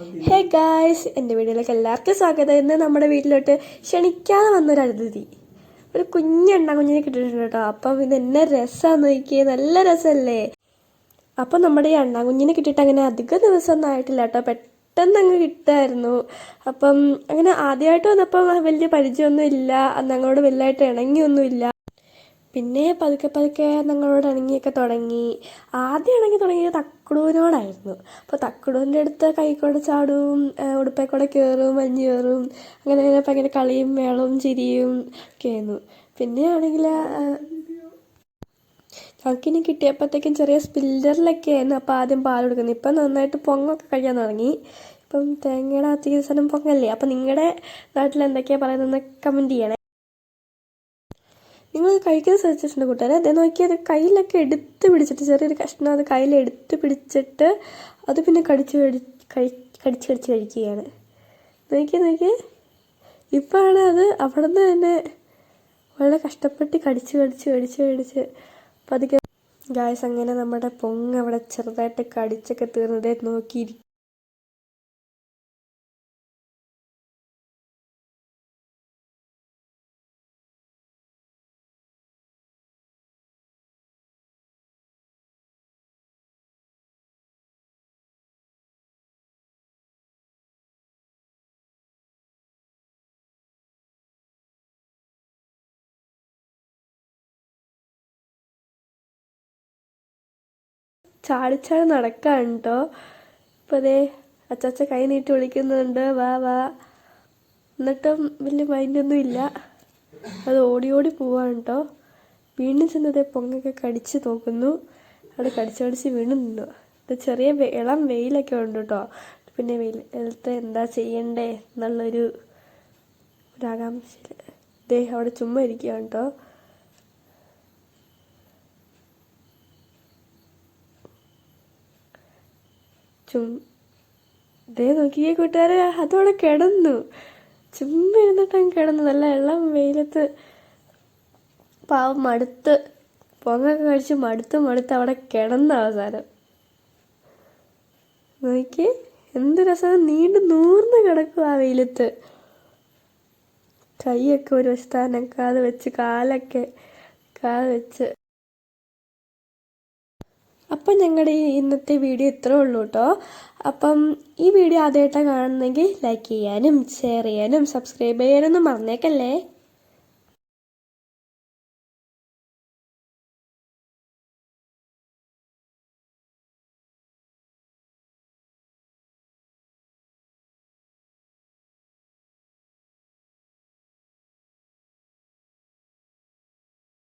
Hey guys എന്റെ വീട്ടിലേക്ക് എല്ലാവർക്കും സ്വാഗതം. ഇന്ന് നമ്മുടെ വീട്ടിലോട്ട് ക്ഷണിക്കാതെ വന്നൊരു അതിഥി. ഒരു കുഞ്ഞെണ്ണ കുഞ്ഞിനെ കിട്ടിയിട്ടുണ്ട് കേട്ടോ. അപ്പം ഇത് എന്നെ രസമാണ് നോക്കിയേ. നല്ല രസമല്ലേ അപ്പം നമ്മുടെ ഈ അണ്ണാ കുഞ്ഞിനെ കിട്ടിയിട്ട് അങ്ങനെ അധിക ദിവസമൊന്നും ആയിട്ടില്ല കേട്ടോ. പെട്ടെന്ന് അങ്ങ് കിട്ടായിരുന്നു. അപ്പം അങ്ങനെ ആദ്യമായിട്ട് വന്നപ്പോൾ വലിയ പരിചയമൊന്നും ഇല്ല അന്ന് അങ്ങോട്ട് വലുതായിട്ട് ഇണങ്ങിയൊന്നും ഇല്ല പിന്നെ പതുക്കെ പതുക്കെ ഞങ്ങളോട് ഇണങ്ങിയൊക്കെ തുടങ്ങി. ആദ്യം ഇണങ്ങി തുടങ്ങിയത് തക്കുടൂവിനോടായിരുന്നു അപ്പോൾ തക്കുടൂവിന്റെ അടുത്ത് കൈക്കൂടെ ചാടും ഉടുപ്പേ കൂടെ കയറും മഞ്ഞ് കയറും അങ്ങനെ അങ്ങനെ ഭയങ്കര കളിയും മേളവും ചിരിയും ഒക്കെ ആയിരുന്നു. പിന്നെ ആണെങ്കിൽ ഞങ്ങൾക്കിനി കിട്ടിയപ്പോഴത്തേക്കും ചെറിയ സ്പില്ലറിലൊക്കെ ആയിരുന്നു അപ്പോൾ ആദ്യം പാൽ കൊടുക്കുന്നത്. ഇപ്പം നന്നായിട്ട് പൊങ്ങൊക്കെ കഴിയാൻ തുടങ്ങി. ഇപ്പം തേങ്ങയുടെ അത്യാവശ്യം പൊങ്ങല്ലേ? അപ്പം നിങ്ങളുടെ നാട്ടിൽ എന്തൊക്കെയാണ് പറയുന്നതെന്ന് കമന്റ് ചെയ്യണേ. നിങ്ങൾ കഴിക്കാൻ ശ്രദ്ധിച്ചിട്ടുണ്ട് കൂട്ടുകാരെ. അതേ നോക്കിയത് കയ്യിലൊക്കെ എടുത്ത് പിടിച്ചിട്ട് ചെറിയൊരു കഷ്ണം അത് കയ്യിൽ എടുത്ത് പിടിച്ചിട്ട് അത് പിന്നെ കടിച്ച് കടി കഴി കടിച്ച് കടിച്ച് കഴിക്കുകയാണ്. നോക്കി നോക്കി ഇപ്പോഴാണ് അത് അവിടെ നിന്ന് തന്നെ വളരെ കഷ്ടപ്പെട്ട് കടിച്ച് കടിച്ച് കടിച്ച് കടിച്ച് പതുക്കെ. ഗായസ് അങ്ങനെ നമ്മുടെ പൊങ്ങ് അവിടെ ചെറുതായിട്ട് കടിച്ചൊക്കെ തീർന്നതേ നോക്കിയിരിക്കും ചാടിച്ചാടി നടക്കാണ് കേട്ടോ ഇപ്പം അതേ അച്ചാച്ച കൈ നീട്ടി വിളിക്കുന്നുണ്ട്. വാ വാ. എന്നിട്ടും വലിയ മൈൻഡൊന്നും ഇല്ല. അത് ഓടി ഓടി പോവാണ് കേട്ടോ വീണ്ടും ചെന്നതേ പൊങ്ങൊക്കെ കടിച്ച് നോക്കുന്നു. അവിടെ കടിച്ച് കടിച്ച് വീണ്ടും നിന്നു. ചെറിയ ഇളം വെയിലൊക്കെ ഉണ്ട് കേട്ടോ പിന്നെ വെയിലത്ത് എന്താ ചെയ്യണ്ടേ? എന്നുള്ളൊരു ഒരാകാംക്ഷയിൽ ദേ അവിടെ ചുമ്മാ ഇരിക്കുകയാണ് കേട്ടോ ചും ദേ നോക്കിയേ കൂട്ടുകാരെ അതവിടെ കിടന്നു. ചുമ്മാ കിടന്നു. നല്ല എല്ലാം വെയിലത്ത് പാവം മടുത്ത് പൊങ്ങൊക്കെ കഴിച്ച് മടുത്ത് മടുത്ത് അവിടെ കിടന്ന അവസാനം. നോക്കി എന്ത് രസം നീണ്ടു നൂർന്ന് കിടക്കും ആ വെയിലത്ത്. കൈയൊക്കെ ഒരു വശത്ത് വെച്ച് കാലൊക്കെ കാതെ വെച്ച് അപ്പം ഞങ്ങളുടെ ഈ ഇന്നത്തെ വീഡിയോ ഇത്രേ ഉള്ളൂ കേട്ടോ അപ്പം ഈ വീഡിയോ ആദ്യമായിട്ടാണ് കാണുന്നെങ്കിൽ ലൈക്ക് ചെയ്യാനും ഷെയർ ചെയ്യാനും സബ്സ്ക്രൈബ് ചെയ്യാനൊന്നും മറന്നേക്കല്ലേ?